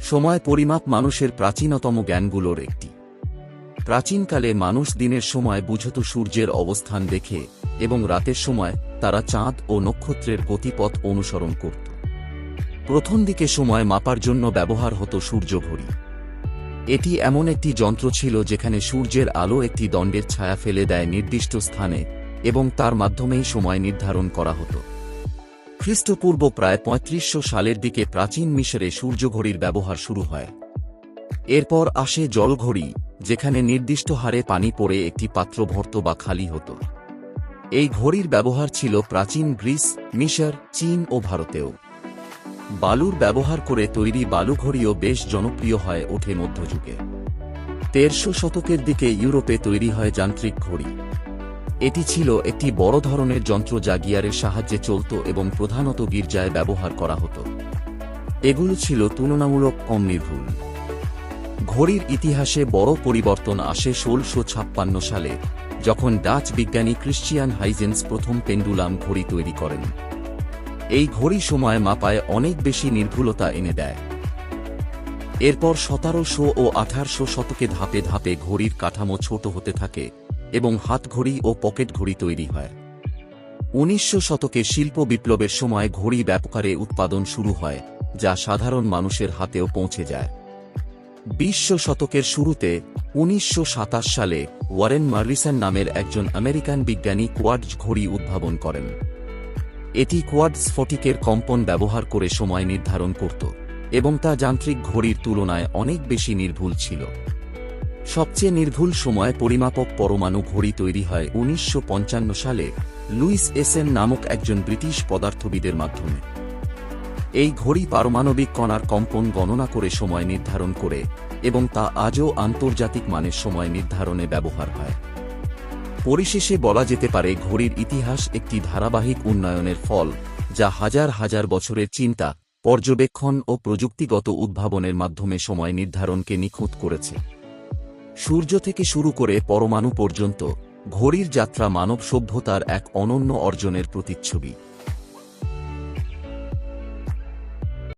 সময় পরিমাপ মানুষের প্রাচীনতম জ্ঞানগুলোর একটি। প্রাচীনকালে মানুষ দিনের সময় বুঝত সূর্যের অবস্থান দেখে এবং রাতের সময় তারা চাঁদ ও নক্ষত্রের গতিপথ অনুসরণ করত। প্রথম দিকে সময় মাপার জন্য ব্যবহার হতো সূর্যঘড়ি। এটি এমন একটি যন্ত্র ছিল যেখানে সূর্যের আলো একটি দণ্ডের ছায়া ফেলে দেয় নির্দিষ্ট স্থানে এবং তার মাধ্যমেই সময় নির্ধারণ করা হতো। খ্রিস্টপূর্ব প্রায় পঁয়ত্রিশশো সালের দিকে প্রাচীন মিশরে সূর্যঘড়ির ব্যবহার শুরু হয়। এরপর আসে জলঘড়ি, যেখানে নির্দিষ্ট হারে পানি পড়ে একটি পাত্র ভর্ত বা খালি হতো। এই ঘড়ির ব্যবহার ছিল প্রাচীন গ্রিস, মিশর, চীন ও ভারতেও। বালুর ব্যবহার করে তৈরি বালুঘড়িও বেশ জনপ্রিয় হয় ওঠে মধ্যযুগে। তেরশো শতকের দিকে ইউরোপে তৈরি হয় যান্ত্রিক ঘড়ি। এটি ছিল একটি বড় ধরনের যন্ত্র যা গিয়ারের সাহায্যে চলত এবং প্রধানত গির্জায় ব্যবহার করা হতো। এগুলো ছিল তুলনামূলক কম নির্ভুল। ঘড়ির ইতিহাসে বড় পরিবর্তন আসে ষোলশো ছাপ্পান্ন সালে, যখন ডাচ বিজ্ঞানী ক্রিশ্চিয়ান হাইজেন্স প্রথম পেন্ডুলাম ঘড়ি তৈরি করেন। এই ঘড়ি সময় মাপায় অনেক বেশি নির্ভুলতা এনে দেয়। এরপর সতেরোশো ও আঠারোশো শতকে ধাপে ধাপে ঘড়ির কাঠামো ছোট হতে থাকে এবং হাতঘড়ি ও পকেট ঘড়ি তৈরি হয়। উনিশশো শতকে শিল্প বিপ্লবের সময় ঘড়ি ব্যাপকারে উৎপাদন শুরু হয়, যা সাধারণ মানুষের হাতেও পৌঁছে যায়। বিশ শতকের শুরুতে, উনিশশো সাতাশ সালে ওয়ারেন মার্লিসন নামের একজন আমেরিকান বিজ্ঞানী কোয়ার্টজ ঘড়ি উদ্ভাবন করেন। এটি কোয়াড স্ফটিকের কম্পন ব্যবহার করে সময় নির্ধারণ করত, এবং তা যান্ত্রিক ঘড়ির তুলনায় অনেক বেশি নির্ভুল ছিল। সবচেয়ে নির্ভুল সময় পরিমাপক পরমাণু ঘড়ি তৈরি হয় উনিশশো পঞ্চান্ন সালে লুইস এসেন নামক একজন ব্রিটিশ পদার্থবিদের মাধ্যমে। এই ঘড়ি পারমাণবিক কণার কম্পন গণনা করে সময় নির্ধারণ করে এবং তা আজও আন্তর্জাতিক মানের সময় নির্ধারণে ব্যবহার হয়। পরিশেষে বলা যেতে পারে ঘড়ির ইতিহাস একটি ধারাবাহিক উন্নয়নের ফল, যা হাজার হাজার বছরের চিন্তা, পর্যবেক্ষণ ও প্রযুক্তিগত উদ্ভাবনের মাধ্যমে সময় নির্ধারণকে নিখুঁত করেছে। সূর্য থেকে শুরু করে পরমাণু পর্যন্ত ঘড়ির যাত্রা মানব সভ্যতার এক অনন্য অর্জনের প্রতিচ্ছবি।